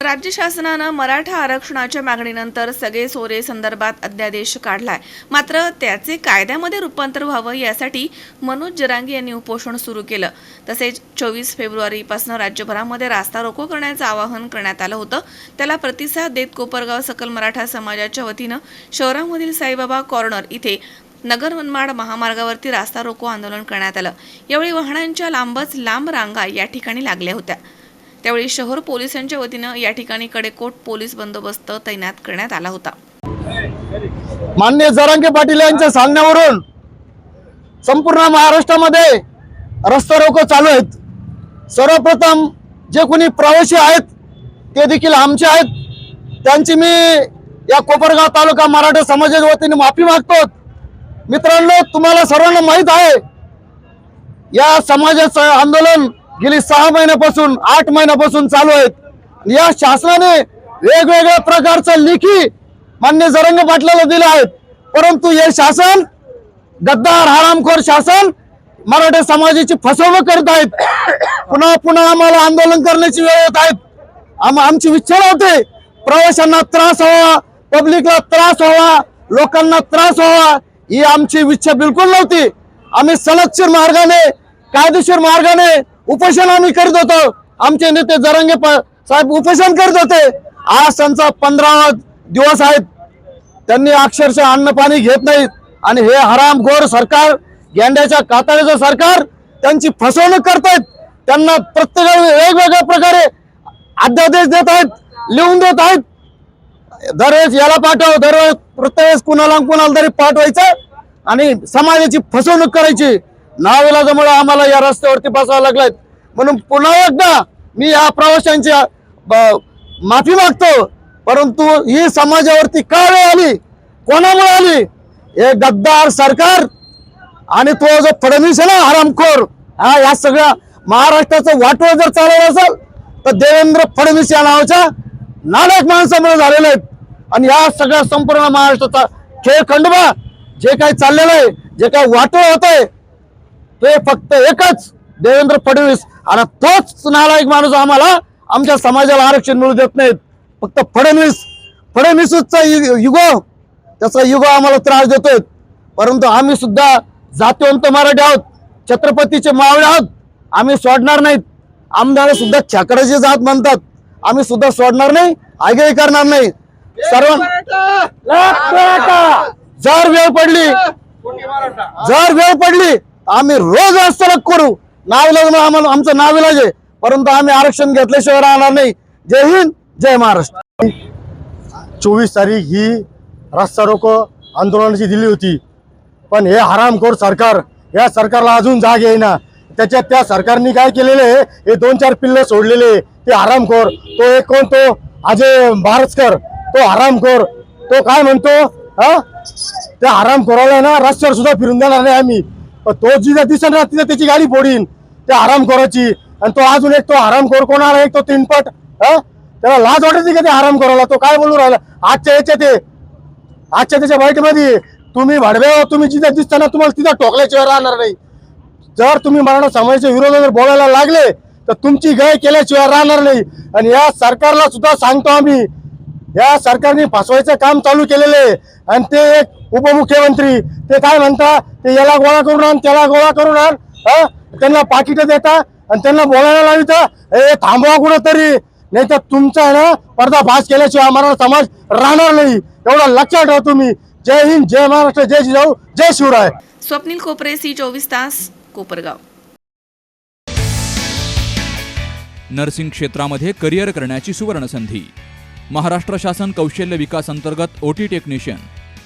राज्य शासनानं मराठा आरक्षणाच्या मागणीनंतर सगळे सोरे संदर्भात अध्यादेश काढलाय. मात्र त्याचे कायद्यामध्ये रूपांतर व्हावं यासाठी मनोज जरांगे यांनी उपोषण सुरू केलं. तसेच चोवीस फेब्रुवारीपासून राज्यभरामध्ये रास्ता रोको करण्याचं आवाहन करण्यात आलं होतं. त्याला प्रतिसाद देत कोपरगाव सकल मराठा समाजाच्या वतीनं शहरामधील साईबाबा कॉर्नर इथे नगर मनमाड महामार्गावरती रास्ता रोको आंदोलन करण्यात आलं. यावेळी वाहनांच्या लांबच लांब रांगा या ठिकाणी लागल्या होत्या. त्यावेळी शहर पोलिसांच्या वतीनं या ठिकाणी कडेकोट पोलीस बंदोबस्त तैनात करण्यात आला होता. मान्य जरांगे पाटील यांच्या सांगण्यावरून संपूर्ण महाराष्ट्रामध्ये रस्ता रोको चालू आहेत. सर्वप्रथम जे कोणी प्रवासी आहेत ते देखील आमचे आहेत. त्यांची मी या कोपरगाव तालुका मराठा समाजाच्या वतीने माफी मागतो. मित्रांनो तुम्हाला सर्वांना माहीत आहे या समाजाचं आंदोलन गेली सहा महिन्यापासून आठ महिन्यापासून चालू आहेत. या शासनाने वेगवेगळ्या प्रकारचं लेखी मान्य जरंग पाटलाला दिले आहेत परंतु हे शासन गद्दार हरामखोर शासन मराठा समाजाची फसवणूक करत आहेत. पुन्हा पुन्हा आम्हाला आंदोलन करण्याची वेळ येत आहेत आम आमची इच्छा होते प्रवाशांना त्रास व्हावा पब्लिकला त्रास व्हावा लोकांना त्रास व्हावा ही आमची इच्छा बिलकुल नव्हती. आम्ही सलगशीर मार्गाने कायदेशीर मार्गाने उपोषण आम्ही करत होतो. आमचे नेते जरंगे साहेब उपोषण करत होते. आज त्यांचा पंधरावा दिवस आहेत. त्यांनी अक्षरशः अन्न पाणी घेत नाहीत. आणि हे हराम गोर सरकार गेंड्याच्या कातळीचं सरकार त्यांची फसवणूक करतायत. त्यांना प्रत्येक वेगवेगळ्या प्रकारे अध्यादेश देत आहेत लिहून देत आहेत. दरवेळेस याला पाठव दरवेळेस प्रत्येक कुणाला कुणाला तरी पाठवायचं आणि समाजाची फसवणूक करायची. नाविलाजामुळे आम्हाला या रस्त्यावरती बसावं लागलाय. म्हणून पुन्हा एकदा मी या प्रवाशांची ब- माफी मागतो. परंतु ही समाजावरती का वेळ आली? कोणामुळे आली? हे गद्दार सरकार आणि तो जो फडणवीस आहे ना हरामखोर हा या सगळ्या महाराष्ट्राचं वाटोळ जर चालवलं असेल तर देवेंद्र फडणवीस या नावाच्या नालायक माणसामुळे झालेले आहेत. आणि या सगळ्या संपूर्ण महाराष्ट्राचा खेळ खंडोबा जे काही चाललेलं आहे जे काही वाटोळ होत आहे ते फक्त एकच देवेंद्र फडणवीस आणि तोच नालायक माणूस आम्हाला आमच्या समाजाला आरक्षण मिळू देत नाहीत. फक्त फडणवीस फडणवीसचा युगो त्याचा युगो आम्हाला त्रास देतोय. परंतु आम्ही सुद्धा जातीवंत मराठी आहोत छत्रपतीचे मावळे आहोत आम्ही सोडणार नाहीत. आमदार सुद्धा छाकडाची जात म्हणतात. आम्ही सुद्धा सोडणार नाही आगेही करणार नाही. सर्व जर वेळ पडली जर वेळ पडली आम्ही रोज रस्त्याला करू. नाविलाज आम्हाला आमचं नाविलाज आहे परंतु आम्ही आरक्षण घेतल्याशिवाय राहणार नाही. जय हिंद जय महाराष्ट्र. चोवीस तारीख ही रस्ता रोको आंदोलनाची दिली होती. पण हे हरामखोर सरकार या सरकारला अजून जाग येईना. त्याच्यात त्या सरकारने काय केलेले आहे? हे दोन चार पिल्ल सोडलेले ते हरामखोर. तो एक कोण? तो अजय भारतकर. तो हरामखोर. तो काय म्हणतो? हा? त्या हरामखोराला ना रस्त्यावर सुद्धा फिरून देणार नाही आम्ही. तो जिथं दिसेल ना तिथं त्याची गाडी फोडीन त्या आरामखोराची आणि तो अजून एक तो आरामखोर कोण एक तो तीनपट हा? त्याला लाज वाटायची का ते हरामखोराला? तो काय बोलू राहिला? आजच्या याच्यात ते आजच्या त्याच्या बाईटमध्ये तुम्ही भाडव्या तुम्ही जिथे दिसताना तुम्हाला तिथं टोकल्याशिवाय राहणार नाही. जर तुम्ही मराठा समाजाच्या विरोधात जर बोलायला लागले तर तुमची गय केल्याशिवाय राहणार नाही. आणि या सरकारला सुद्धा सांगतो आम्ही या सरकारने फसवायचं काम चालू केलेलं आहे. आणि ते एक उपमुख्यमंत्री ते काय म्हणता ते याला गोळा करून आण त्याला गोळा करून आण हा? त्यांना पाकिट देता आणि त्यांना बोलायला लाविता. हे थांबवा कुठंतरी. नाही तर तुमचा आहे ना पर्दाफाश केल्याशिवाय आम्हाला समाज राहणार नाही. एवढं लक्षात ठेवा तुम्ही. जय हिंद जय महाराष्ट्र जय जिजाऊ जय शिवराय. स्वप्नील कोपरे सी चोवीस तास कोपरगाव. नर्सिंग क्षेत्रामध्ये करिअर करण्याची सुवर्णसंधी. महाराष्ट्र शासन कौशल्य विकास अंतर्गत O T technician.